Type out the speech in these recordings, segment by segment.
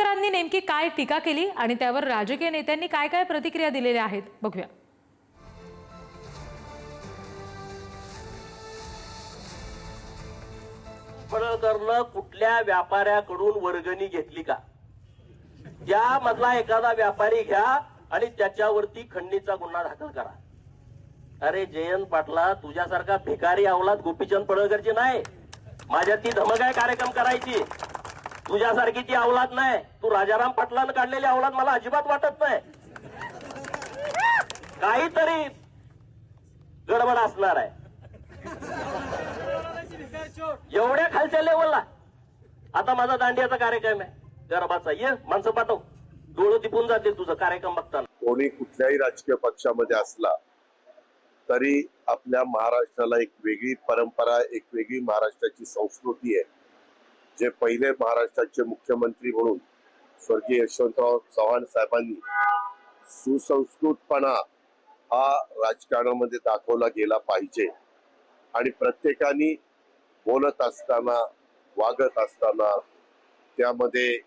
पडळकरांनी नेमकी काय टीका केली आणि त्यावर राजकीय नेत्यांनी काय काय प्रतिक्रिया दिलेल्या आहेत? बघूया. पडळकरनं कुठल्या व्यापाऱ्याकडून वर्गणी घेतली का? त्यामधला एखादा व्यापारी घ्या आणि त्याच्यावरती खंडणीचा गुन्हा दाखल करा. अरे जयंत पाटला तुझ्यासारखा भिकारी अवलाद गोपीचंद पडळकरची नाही. माझ्या ती धमक आहे कार्यक्रम करायची. तुझ्यासारखी ती अवलाद नाही. तू राजाराम पाटलानं काढलेली अवलाद मला अजिबात वाटत नाही. काहीतरी गडबड असणार आहे. एवढ्या खालच्या लेवलला आता माझा दांडियाचा कार्यक्रम आहे. गरबाचा ये माणसं पाठव. डोळं तिपून जातील तुझं कार्यक्रम बघताना. कोणी कुठल्याही राजकीय पक्षामध्ये असला तरी आपल्या महाराष्ट्राला एक वेगळी परंपरा एक वेगळी महाराष्ट्राची संस्कृती आहे. जे पहिले महाराष्ट्राचे मुख्यमंत्री म्हणून स्वर्गीय यशवंतराव चव्हाण साहेबांनी सुसंस्कृतपणा हा राजकारणामध्ये दाखवला गेला पाहिजे. आणि प्रत्येकाने बोलत असताना वागत असताना त्यामध्ये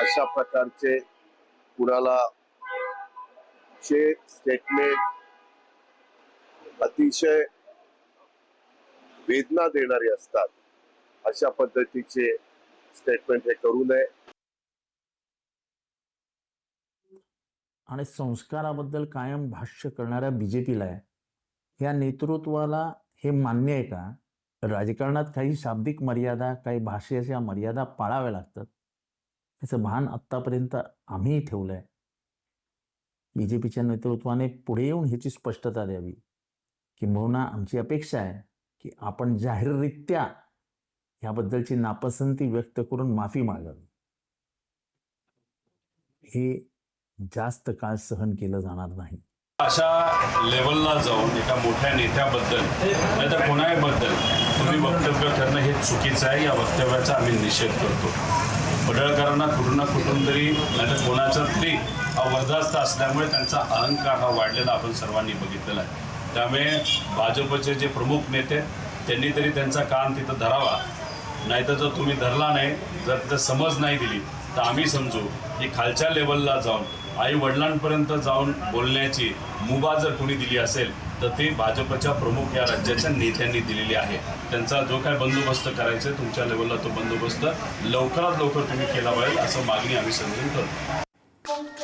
अशा प्रकारचे कुणाला चे स्टेटमेंट अतिशय वेदना देणारे असतात. अशा पद्धतीचे स्टेटमेंट हे करू नये. आणि संस्काराबद्दल कायम भाष्य करणाऱ्या बीजेपीला या नेतृत्वाला हे मान्य आहे का? राजकारणात काही शाब्दिक मर्यादा काही भाषेच्या मर्यादा पाळाव्या लागतात. याचं भान आत्तापर्यंत आम्ही ठेवलं आहे बी जे पीच्या नेतृत्वाने पुढे येऊन ह्याची स्पष्टता द्यावी किंबहुना आमची अपेक्षा आहे की आपण जाहीररित्या ह्याबद्दलची नापसंती व्यक्त करून माफी मागावी. हे जास्त काळ सहन केलं जाणार नाही. अशा लेवलला जाऊन एका मोठ्या नेत्याबद्दल नाहीतर कोणाबद्दल तुम्ही वक्तव्य करणं हे चुकीचं आहे. या वक्तव्याचा आम्ही निषेध करतो. पडळकरांना कुठून ना कुठून तरी नाहीतर कोणाचा तरी हा वर्धास्त असल्यामुळे त्यांचा अहंकार हा वाढलेला आपण सर्वांनी बघितलेला आहे. त्यामुळे भाजपचे जे प्रमुख नेते त्यांनी तरी त्यांचा कान तिथं धरावा. नाहीतर जर तुम्ही धरला नाही जर तिथं समज नाही दिली तर आम्ही समजू की खालच्या लेवलला जाऊन आई वडिलांपर्यंत जाऊन बोलण्याची मुभा जर कोणी दिली असेल तर ती भाजपच्या प्रमुख या राज्याच्या नेत्यांनी दिलेली आहे. त्यांचा जो काय बंदोबस्त करायचा आहे तुमच्या लेवलला तो बंदोबस्त लवकरात लवकर तुम्ही केला पाहिजे असं मागणी आम्ही समजून करतो